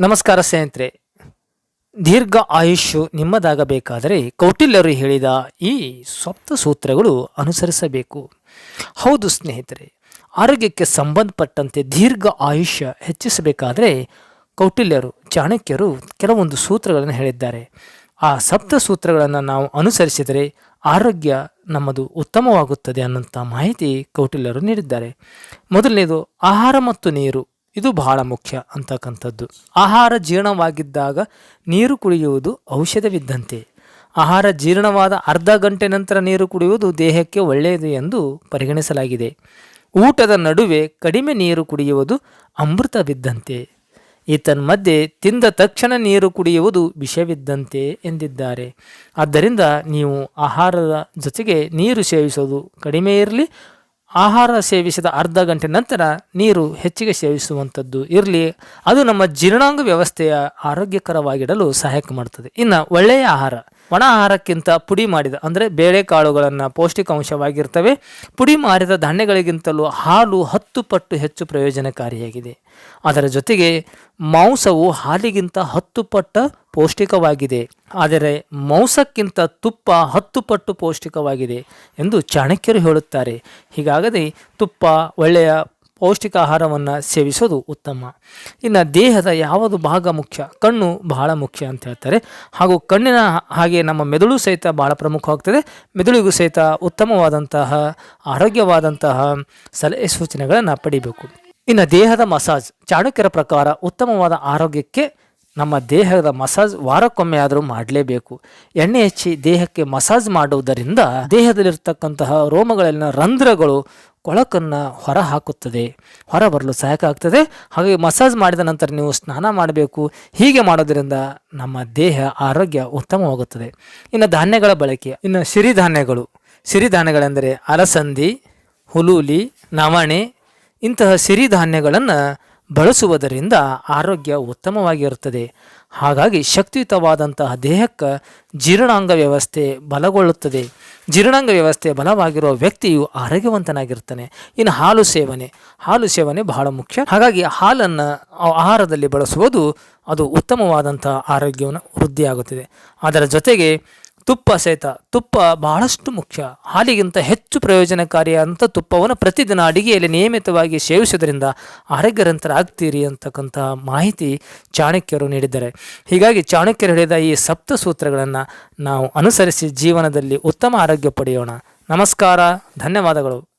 ನಮಸ್ಕಾರ ಸ್ನೇಹಿತರೆ. ದೀರ್ಘ ಆಯುಷ್ಯು ನಿಮ್ಮದಾಗಬೇಕಾದರೆ ಕೌಟಿಲ್ಯರು ಹೇಳಿದ ಈ ಸಪ್ತ ಸೂತ್ರಗಳು ಅನುಸರಿಸಬೇಕು. ಹೌದು ಸ್ನೇಹಿತರೆ, ಆರೋಗ್ಯಕ್ಕೆ ಸಂಬಂಧಪಟ್ಟಂತೆ ದೀರ್ಘ ಆಯುಷ್ಯ ಹೆಚ್ಚಿಸಬೇಕಾದರೆ ಕೌಟಿಲ್ಯರು, ಚಾಣಕ್ಯರು ಕೆಲವೊಂದು ಸೂತ್ರಗಳನ್ನು ಹೇಳಿದ್ದಾರೆ. ಆ ಸಪ್ತ ಸೂತ್ರಗಳನ್ನು ನಾವು ಅನುಸರಿಸಿದರೆ ಆರೋಗ್ಯ ನಮ್ಮದು ಉತ್ತಮವಾಗುತ್ತದೆ ಅನ್ನೋಂಥ ಮಾಹಿತಿ ಕೌಟಿಲ್ಯರು ನೀಡಿದ್ದಾರೆ. ಮೊದಲನೇದು, ಆಹಾರ ಮತ್ತು ನೀರು. ಇದು ಬಹಳ ಮುಖ್ಯ ಅಂತಕ್ಕಂಥದ್ದು. ಆಹಾರ ಜೀರ್ಣವಾಗಿದ್ದಾಗ ನೀರು ಕುಡಿಯುವುದು ಔಷಧವಿದ್ದಂತೆ. ಆಹಾರ ಜೀರ್ಣವಾದ ಅರ್ಧ ಗಂಟೆ ನಂತರ ನೀರು ಕುಡಿಯುವುದು ದೇಹಕ್ಕೆ ಒಳ್ಳೆಯದು ಎಂದು ಪರಿಗಣಿಸಲಾಗಿದೆ. ಊಟದ ನಡುವೆ ಕಡಿಮೆ ನೀರು ಕುಡಿಯುವುದು ಅಮೃತವಿದ್ದಂತೆ. ಈತನ್ಮಧ್ಯೆ ತಿಂದ ತಕ್ಷಣ ನೀರು ಕುಡಿಯುವುದು ವಿಷವಿದ್ದಂತೆ ಎಂದಿದ್ದಾರೆ. ಆದ್ದರಿಂದ ನೀವು ಆಹಾರದ ಜೊತೆಗೆ ನೀರು ಸೇವಿಸೋದು ಕಡಿಮೆ ಇರಲಿ ಆಹಾರ ಸೇವಿಸಿದ ಅರ್ಧ ಗಂಟೆ ನಂತರ ನೀರು ಹೆಚ್ಚಿಗೆ ಸೇವಿಸುವಂಥದ್ದು ಇರಲಿ. ಅದು ನಮ್ಮ ಜೀರ್ಣಾಂಗ ವ್ಯವಸ್ಥೆಯ ಆರೋಗ್ಯಕರವಾಗಿಡಲು ಸಹಾಯಕ ಮಾಡುತ್ತದೆ. ಇನ್ನು ಒಳ್ಳೆಯ ಆಹಾರ ಒಣ ಆಹಾರಕ್ಕಿಂತ ಪುಡಿ ಮಾಡಿದ, ಅಂದರೆ ಬೇಳೆಕಾಳುಗಳನ್ನು ಪೌಷ್ಟಿಕಾಂಶವಾಗಿರ್ತವೆ. ಪುಡಿ ಮಾಡಿದ ಧಾನ್ಯಗಳಿಗಿಂತಲೂ ಹಾಲು ಹತ್ತು ಪಟ್ಟು ಹೆಚ್ಚು ಪ್ರಯೋಜನಕಾರಿಯಾಗಿದೆ. ಅದರ ಜೊತೆಗೆ ಮಾಂಸವು ಹಾಲಿಗಿಂತ ಹತ್ತು ಪಟ್ಟ ಪೌಷ್ಟಿಕವಾಗಿದೆ. ಆದರೆ ಮಾಂಸಕ್ಕಿಂತ ತುಪ್ಪ ಹತ್ತು ಪಟ್ಟು ಪೌಷ್ಟಿಕವಾಗಿದೆ ಎಂದು ಚಾಣಕ್ಯರು ಹೇಳುತ್ತಾರೆ. ಹೀಗಾಗದೆ ತುಪ್ಪ ಒಳ್ಳೆಯ ಪೌಷ್ಟಿಕ ಆಹಾರವನ್ನು ಸೇವಿಸೋದು ಉತ್ತಮ. ಇನ್ನು ದೇಹದ ಯಾವುದು ಭಾಗ ಮುಖ್ಯ? ಕಣ್ಣು ಬಹಳ ಮುಖ್ಯ ಅಂತ ಹೇಳ್ತಾರೆ. ಹಾಗೂ ಕಣ್ಣಿನ ಹಾಗೆ ನಮ್ಮ ಮೆದುಳು ಸಹಿತ ಬಹಳ ಪ್ರಮುಖವಾಗ್ತದೆ. ಮೆದುಳಿಗೂ ಸಹಿತ ಉತ್ತಮವಾದಂತಹ, ಆರೋಗ್ಯವಾದಂತಹ ಸಲಹೆ ಸೂಚನೆಗಳನ್ನು ಪಡಿಬೇಕು. ಇನ್ನು ದೇಹದ ಮಸಾಜ್, ಚಾಣಕ್ಯರ ಪ್ರಕಾರ ಉತ್ತಮವಾದ ಆರೋಗ್ಯಕ್ಕೆ ನಮ್ಮ ದೇಹದ ಮಸಾಜ್ ವಾರಕ್ಕೊಮ್ಮೆ ಆದರೂ ಮಾಡಲೇಬೇಕು. ಎಣ್ಣೆ ಹಚ್ಚಿ ದೇಹಕ್ಕೆ ಮಸಾಜ್ ಮಾಡುವುದರಿಂದ ದೇಹದಲ್ಲಿರ್ತಕ್ಕಂತಹ ರೋಮಗಳಲ್ಲಿನ ರಂಧ್ರಗಳು ಕೊಳಕನ್ನು ಹೊರ ಹಾಕುತ್ತದೆ. ಹೊರ ಬರಲು ಸಹಾಯಕ ಆಗ್ತದೆ. ಹಾಗೆ ಮಸಾಜ್ ಮಾಡಿದ ನಂತರ ನೀವು ಸ್ನಾನ ಮಾಡಬೇಕು. ಹೀಗೆ ಮಾಡೋದರಿಂದ ನಮ್ಮ ದೇಹ, ಆರೋಗ್ಯ ಉತ್ತಮವಾಗುತ್ತದೆ. ಇನ್ನು ಧಾನ್ಯಗಳ ಬಳಕೆ. ಇನ್ನು ಸಿರಿಧಾನ್ಯಗಳು. ಸಿರಿಧಾನ್ಯಗಳೆಂದರೆ ಅಲಸಂದಿ, ಹುಲೂಲಿ, ನವಣೆ ಇಂತಹ ಸಿರಿಧಾನ್ಯಗಳನ್ನು ಬಳಸುವುದರಿಂದ ಆರೋಗ್ಯ ಉತ್ತಮವಾಗಿರುತ್ತದೆ. ಹಾಗಾಗಿ ಶಕ್ತಿಯುತವಾದಂತಹ ದೇಹಕ್ಕೆ ಜೀರ್ಣಾಂಗ ವ್ಯವಸ್ಥೆ ಬಲಗೊಳ್ಳುತ್ತದೆ. ಜೀರ್ಣಾಂಗ ವ್ಯವಸ್ಥೆ ಬಲವಾಗಿರುವ ವ್ಯಕ್ತಿಯು ಆರೋಗ್ಯವಂತನಾಗಿರ್ತಾನೆ. ಇನ್ನು ಹಾಲು ಸೇವನೆ. ಹಾಲು ಸೇವನೆ ಬಹಳ ಮುಖ್ಯ. ಹಾಗಾಗಿ ಹಾಲನ್ನು ಆಹಾರದಲ್ಲಿ ಬಳಸುವುದು ಅದು ಉತ್ತಮವಾದಂತಹ ಆರೋಗ್ಯವನ್ನು ವೃದ್ಧಿಯಾಗುತ್ತದೆ. ಅದರ ಜೊತೆಗೆ ತುಪ್ಪ ಸಹಿತ. ತುಪ್ಪ ಬಹಳಷ್ಟು ಮುಖ್ಯ. ಹಾಲಿಗಿಂತ ಹೆಚ್ಚು ಪ್ರಯೋಜನಕಾರಿಯಾದಂಥ ತುಪ್ಪವನ್ನು ಪ್ರತಿದಿನ ಅಡಿಗೆಯಲ್ಲಿ ನಿಯಮಿತವಾಗಿ ಸೇವಿಸುವುದರಿಂದ ಆರೋಗ್ಯರಂತರಾಗ್ತೀರಿ ಅಂತಕ್ಕಂತಹ ಮಾಹಿತಿ ಚಾಣಕ್ಯರು ನೀಡಿದ್ದಾರೆ. ಹೀಗಾಗಿ ಚಾಣಕ್ಯರು ಹೇಳಿದ ಈ ಸಪ್ತ ಸೂತ್ರಗಳನ್ನು ನಾವು ಅನುಸರಿಸಿ ಜೀವನದಲ್ಲಿ ಉತ್ತಮ ಆರೋಗ್ಯ ಪಡೆಯೋಣ. ನಮಸ್ಕಾರ, ಧನ್ಯವಾದಗಳು.